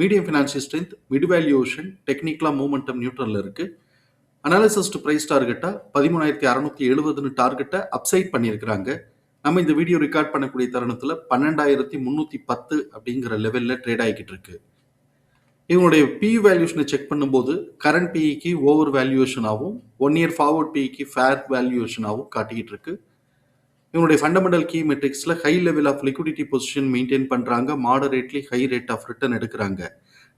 Medium financial strength mid valuation டெக்னிக்கலாக momentum நியூட்ரலில் இருக்குது அனாலிசிஸ் டு ப்ரைஸ் டார்கெட்டாக பதிமூணாயிரத்தி அறநூற்றி எழுபதுன்னு டார்கெட்டை அப்சைட் பண்ணியிருக்கிறாங்க. நம்ம இந்த வீடியோ ரெக்கார்ட் பண்ணக்கூடிய தருணத்தில் பன்னெண்டாயிரத்தி முந்நூற்றி பத்து அப்படிங்கிற லெவலில் ட்ரேட் ஆகிக்கிட்டு இருக்கு. இவங்களுடைய பி வேல்யூஷனை செக் பண்ணும்போது கரண்ட் பிஇக்கு ஓவர் வேல்யூஷனாகவும் ஒன் இயர் ஃபார்வர்ட் பிஇக்கு ஃபேர் வேல்யூஷனாகவும் காட்டிக்கிட்டு இருக்கு. இவனுடைய fundamental key மெட்ரிக்ஸில் high level of liquidity position maintain பண்ணுறாங்க moderately high rate of return எடுக்கிறாங்க.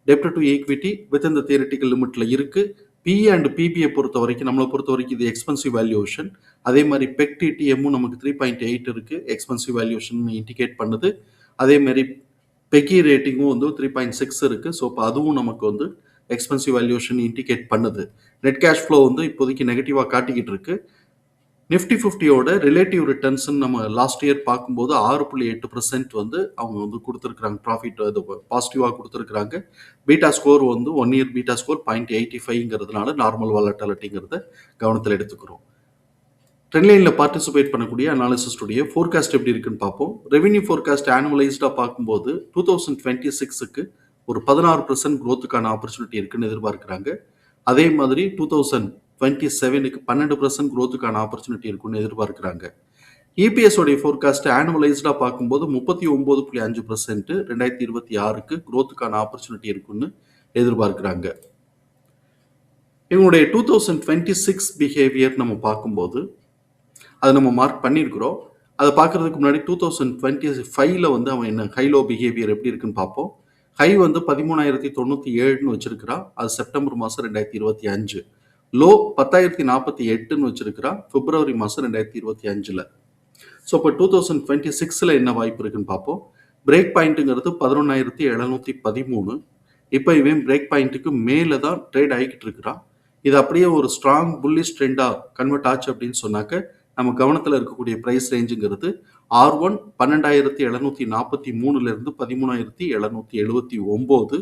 டெப்ட் டு ஈக்விட்டி வித் இந்த தியரட்டிக்கல் லிமிட்டில் இருக்குது பி அண்ட் பிபிஐ பொறுத்த வரைக்கும் நம்மளை பொறுத்த வரைக்கும் இது எக்ஸ்பென்சிவ் வேல்யூஷன் அதே மாதிரி பெக் டிடிஎம்மும் நமக்கு த்ரீ பாயிண்ட் எயிட் இருக்குது எக்ஸ்பென்சிவ் வேல்யூஷன் இண்டிகேட் பண்ணுது. அதே மாதிரி பெக்கி ரேட்டிங்கும் வந்து த்ரீ பாயிண்ட் சிக்ஸ் இருக்குது ஸோ இப்போ அதுவும் நமக்கு வந்து எக்ஸ்பென்சிவ் வேல்யூஷன் இண்டிகேட் பண்ணுது. நெட் கேஷ் ஃப்ளோ வந்து இப்போதைக்கு நெகட்டிவாக காட்டிக்கிட்டு இருக்கு. நிஃப்டி ஃபிஃப்டியோட ரிலேட்டிவ் ரிட்டர்ன்ஸ் நம்ம லாஸ்ட் இயர் பார்க்கும்போது ஆறு புள்ளி எட்டு பர்சன்ட் வந்து அவங்க வந்து கொடுத்துருக்குறாங்க. ப்ராஃபிட் அது பாசிட்டிவாக கொடுத்துருக்குறாங்க. பீட்டா ஸ்கோர் வந்து one year beta score point eighty ஃபைவ்ங்கிறதுனால normal வாலட்டாலிட்டிங்கிறத கவனத்தில் எடுத்துக்கிறோம். ட்ரெண்ட்லைனில் பார்ட்டிசிபேட் பண்ணக்கூடிய அனாலிசிஸ்டுடைய ஃபோர்காஸ்ட் எப்படி இருக்குன்னு பார்ப்போம். ரெவென்யூ ஃபோர்காஸ்ட் ஆனுவலைஸ்டாக பார்க்கும்போது டூ தௌசண்ட் டுவெண்ட்டி சிக்ஸுக்கு ஒரு பதினாறு பர்சன்ட் க்ரோத்துக்கான ஆப்பர்ச்சுனிட்டி இருக்குன்னு எதிர்பார்க்குறாங்க. அதே மாதிரி டூ தௌசண்ட் டுவெண்ட்டி செவனுக்கு பன்னெண்டு பர்சன்ட் க்ரோத்துக்கான ஆப்பர்ச்சுனிட்டி இருக்குன்னு எதிர்பார்க்குறாங்க. இபிஎஸோடைய ஃபோர்காஸ்ட் ஆனுவலைஸ்டாக பார்க்கும்போது முப்பத்தி ஒம்பது புள்ளி அஞ்சு பர்சன்ட் ரெண்டாயிரத்தி இருபத்தி ஆறுக்கு க்ரோத்துக்கான ஆப்பர்ச்சுனிட்டி இருக்குன்னு எதிர்பார்க்குறாங்க. இவங்களுடைய two thousand twenty six behaviour நம்ம பார்க்கும்போது அதை நம்ம மார்க் பண்ணியிருக்கிறோம். அதை பார்க்குறதுக்கு முன்னாடி டூ தௌசண்ட் டுவெண்ட்டி ஃபைவ்ல வந்து அவன் என்ன ஹைலோ பிஹேவியர் எப்படி இருக்குன்னு பார்ப்போம். ஹை வந்து பதிமூணாயிரத்தி தொண்ணூற்றி ஏழுன்னு வச்சிருக்கிறான். அது செப்டம்பர் மாதம் ரெண்டாயிரத்தி இருபத்தி அஞ்சு. லோ பத்தாயிரத்தி நாற்பத்தி எட்டுன்னு வச்சிருக்கிறா பிப்ரவரி மாதம் ரெண்டாயிரத்தி இருபத்தி அஞ்சில். ஸோ இப்போ டூ தௌசண்ட் டுவெண்ட்டி சிக்ஸில் என்ன வாய்ப்பு இருக்குன்னு பார்ப்போம். பிரேக் பாயிண்ட்டுங்கிறது பதினொன்றாயிரத்தி எழுநூற்றி பதிமூணு. இப்போ இவன் பிரேக் பாயிண்ட்டுக்கு மேலே தான் ட்ரேட் ஆகிக்கிட்டு இருக்கிறான் இது அப்படியே ஒரு ஸ்ட்ராங் புல்லிஷ் ட்ரெண்டாக கன்வெர்ட் ஆச்சு அப்படின்னு சொன்னாக்க நம்ம கவனத்தில் இருக்கக்கூடிய ப்ரைஸ் ரேஞ்சுங்கிறது ஆர் ஒன் பன்னெண்டாயிரத்தி எழுநூற்றி நாற்பத்தி மூணுலேருந்து பதிமூணாயிரத்தி எழுநூற்றி எழுபத்தி ஒம்பது.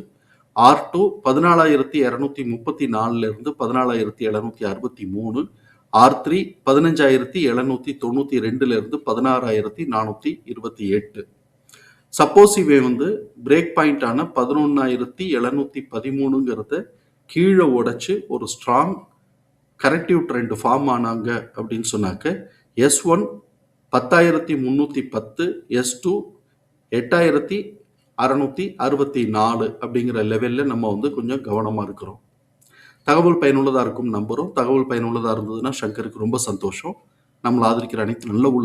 ஆர் டூ பதினாலாயிரத்தி இரநூத்தி முப்பத்தி நாலுலேருந்து பதினாலாயிரத்தி எழுநூத்தி அறுபத்தி மூணு ஆர் த்ரீ பதினஞ்சாயிரத்தி எழுநூத்தி தொண்ணூற்றி ரெண்டுலேருந்து பதினாறாயிரத்தி நானூற்றி இருபத்தி எட்டு. சப்போஸ் இவை வந்து பிரேக் பாயிண்டான பதினொன்னாயிரத்தி எழுநூத்தி பதிமூணுங்கிறத கீழே உடைச்சு ஒரு ஸ்ட்ராங் கரெக்டிவ் ட்ரெண்ட் ஃபார்ம் ஆனாங்க அப்படின்னு சொன்னாக்க எஸ் ஒன் பத்தாயிரத்தி முந்நூற்றி பத்து எஸ் டூ எட்டாயிரத்தி அறநூற்றி அறுபத்தி நாலு அப்படிங்கிற லெவலில் நம்ம வந்து கொஞ்சம் கவனமாக இருக்கிறோம். தகவல் பயனுள்ளதாக இருக்கும் நம்புகிறோம் தகவல் பயனுள்ளதாக இருந்ததுன்னா சங்கருக்கு ரொம்ப சந்தோஷம். நம்மளை ஆதரிக்கிற அனைத்து நல்ல உள்ள